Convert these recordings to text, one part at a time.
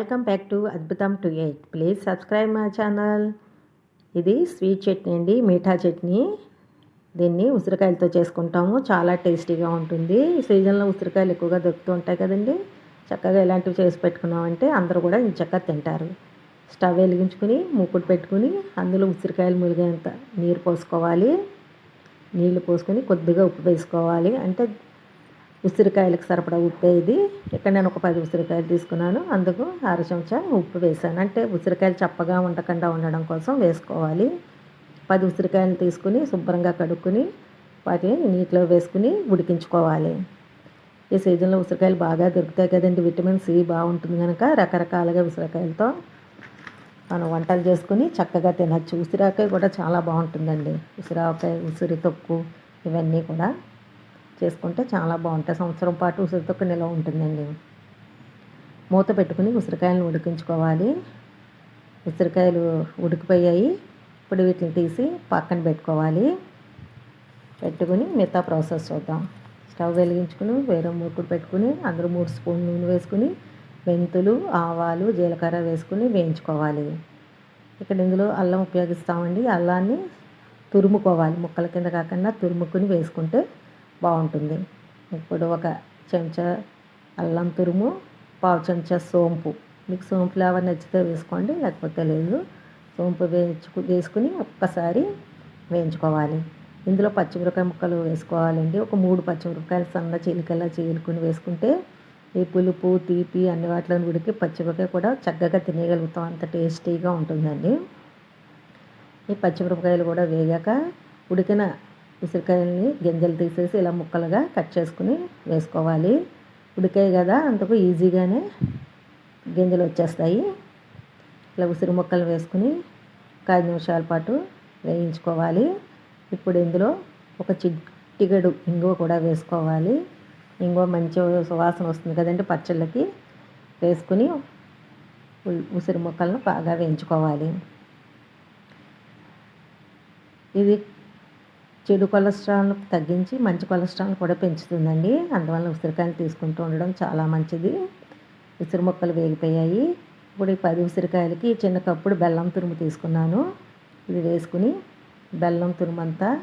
Welcome back to Adbhutham two eight. Please subscribe my channel. ఇది sweet chutney అండి మీఠా చట్నీ. దీన్ని ఉసిరికాయలతో చేసుకుంటాము. చాలా టేస్టీగా ఉంటుంది. ఈ సీజన్లో ఉసిరికాయలు ఎక్కువగా దొరుకుతూ ఉంటాయి కదండి. చక్కగా ఇలాంటివి చేసి పెట్టుకున్నామంటే అందరూ కూడా చక్కగా తింటారు. స్టవ్ వెలిగించుకుని మూకుడు పెట్టుకుని అందులో ఉసిరికాయలు ములిగేంత నీరు పోసుకోవాలి. నీళ్ళు పోసుకొని కొద్దిగా ఉప్పు వేసుకోవాలి. అంటే ఉసిరికాయలకు సరిపడా ఉప్పు ఇది. ఇక్కడ నేను ఒక పది ఉసిరికాయలు తీసుకున్నాను. అందుకు అర చెంచా ఉప్పు వేసాను అంటే ఉసిరికాయలు చప్పగా ఉండకుండా ఉండడం కోసం వేసుకోవాలి. పది ఉసిరికాయలు తీసుకుని శుభ్రంగా కడుక్కుని వాటిని నీటిలో వేసుకుని ఉడికించుకోవాలి. ఈ సీజన్లో ఉసిరికాయలు బాగా దొరుకుతాయి కదండి. విటమిన్ సి బాగుంటుంది కనుక రకరకాలుగా ఉసిరికాయలతో మనం వంటలు చేసుకుని చక్కగా తినచ్చు. ఉసిరాకాయ కూడా చాలా బాగుంటుందండి. ఉసిరాకాయ ఉసిరి తొక్కు ఇవన్నీ కూడా. చేసుకుంటే చాలా బాగుంటాయి. సంవత్సరం పాటు ఉసిరితొక్క నిల్వ ఉంటుందండి. మూత పెట్టుకుని ఉసిరికాయలను ఉడికించుకోవాలి. ఉసిరికాయలు ఉడికిపోయాయి. ఇప్పుడు వీటిని తీసి పక్కన పెట్టుకోవాలి. పెట్టుకుని మిగతా ప్రాసెస్ చూద్దాం. స్టవ్ వెలిగించుకుని వేరే మూకుడు పెట్టుకుని అందులో మూడు స్పూన్ నూనె వేసుకుని మెంతులు ఆవాలు జీలకర్ర వేసుకుని వేయించుకోవాలి. ఇక్కడ ఇందులో అల్లం ఉపయోగిస్తామండి. అల్లాన్ని తురుముకోవాలి. ముక్కల కింద కాకుండా తురుముకుని వేసుకుంటే బాగుంటుంది. ఇప్పుడు ఒక చెంచా అల్లం తురుము పావు చెంచా సోంపు. మీకు సోంపు ఫ్లేవర్ నచ్చితే వేసుకోండి లేకపోతే లేదు. సోంపు వేయించు వేసుకుని ఒక్కసారి వేయించుకోవాలి. ఇందులో పచ్చిమిరపకాయ ముక్కలు వేసుకోవాలండి. ఒక మూడు పచ్చిమిరపకాయలు సన్న చీలికల్లా చీలుకుని వేసుకుంటే ఈ పులుపు తీపి అన్ని వాటిలోని ఉడికి పచ్చిమిరపకాయ కూడా చక్కగా తినేయగలుగుతాం. అంత టేస్టీగా ఉంటుందండి. ఈ పచ్చిమిరపకాయలు కూడా వేగాక ఉడికిన ఉసిరికాయల్ని గింజలు తీసేసి ఇలా ముక్కలుగా కట్ చేసుకుని వేసుకోవాలి. ఉడికాయి కదా అందుకు ఈజీగానే గింజలు వచ్చేస్తాయి. ఇలా ఉసిరి ముక్కలు వేసుకుని ఒక ఐదు నిమిషాల పాటు వేయించుకోవాలి. ఇప్పుడు ఇందులో ఒక చిట్టిగడు ఇంగువ కూడా వేసుకోవాలి. ఇంగువ మంచి సువాసన వస్తుంది కదండి పచ్చళ్ళకి. వేసుకుని ఉసిరి ముక్కలను బాగా వేయించుకోవాలి. ఇది చెడు కొలెస్ట్రాల్ తగ్గించి మంచి కొలెస్ట్రాల్ కూడా పెంచుతుందండి. అందువల్ల ఉసిరికాయలు తీసుకుంటూ ఉండడం చాలా మంచిది. ఉసిరి మొక్కలు వేగిపోయాయి. ఇప్పుడు ఈ పది ఉసిరికాయలకి చిన్న కప్పుడు బెల్లం తురుము తీసుకున్నాను. ఇది వేసుకుని బెల్లం తురుము అంతా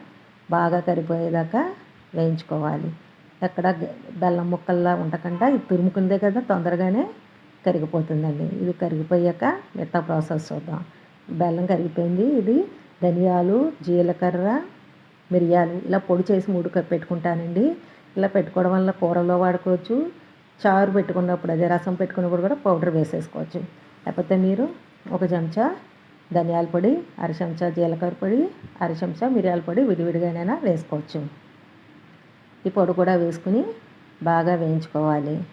బాగా కరిపోయేదాకా వేయించుకోవాలి. ఎక్కడ బెల్లం ముక్కల్లా ఉండకుండా ఇది తురుముకుందే కదా తొందరగానే కరిగిపోతుందండి. ఇది కరిగిపోయాక మిగతా ప్రాసెస్ చూద్దాం. బెల్లం కరిగిపోయింది. ఇది ధనియాలు జీలకర్ర మిరియాలు ఇలా పొడి చేసి మూడు పెట్టుకుంటానండి. ఇలా పెట్టుకోవడం వల్ల కూరలో వాడుకోవచ్చు. చారు పెట్టుకున్నప్పుడు అదే రసం పెట్టుకున్నప్పుడు కూడా పౌడర్ వేసేసుకోవచ్చు. లేకపోతే మీరు ఒక చెంచా ధనియాల పొడి అర చెంచా జీలకర్ర పొడి అర చెంచా మిరియాల పొడి విడివిడిగానైనా వేసుకోవచ్చు. ఈ పొడి కూడా వేసుకుని బాగా వేయించుకోవాలి.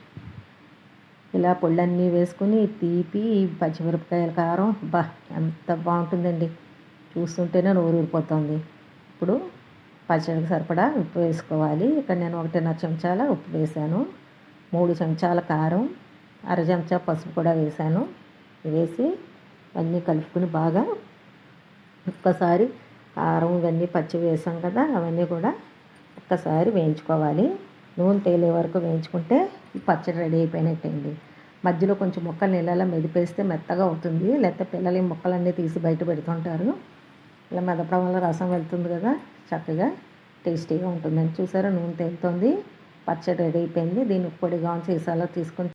ఇలా పొళ్ళన్నీ వేసుకుని తీపి పచ్చిమిరపకాయల కారం బా ఎంత బాగుంటుందండి. చూస్తుంటేనే నోరు ఊరిపోతుంది ఇప్పుడు పచ్చడికి సరిపడా ఉప్పు వేసుకోవాలి. ఇక్కడ నేను ఒకటిన్నర చెంచాల ఉప్పు వేసాను. మూడు చెంచాల కారం అర చెంచా పసుపు కూడా వేసాను. వేసి అన్నీ కలుపుకుని బాగా ఒక్కసారి కారం ఇవన్నీ పచ్చి వేసాం కదా అవన్నీ కూడా ఒక్కసారి వేయించుకోవాలి. నూనె తేలే వరకు వేయించుకుంటే పచ్చడి రెడీ అయిపోయినట్టండి మధ్యలో కొంచెం ముక్కలు నీళ్ళలో మెదిపేస్తే మెత్తగా అవుతుంది. లేకపోతే పిల్లలు ఈ ముక్కలన్నీ తీసి బయట పెడుతుంటారు. ఇలా మెదపడం వల్ల రసం వెళ్తుంది కదా చక్కగా టేస్టీగా ఉంటుందని చూసారా? నూనె తేలుతుంది పచ్చడి రెడీ అయిపోయింది. దీన్ని పొడిగా సీసాలో తీసుకొని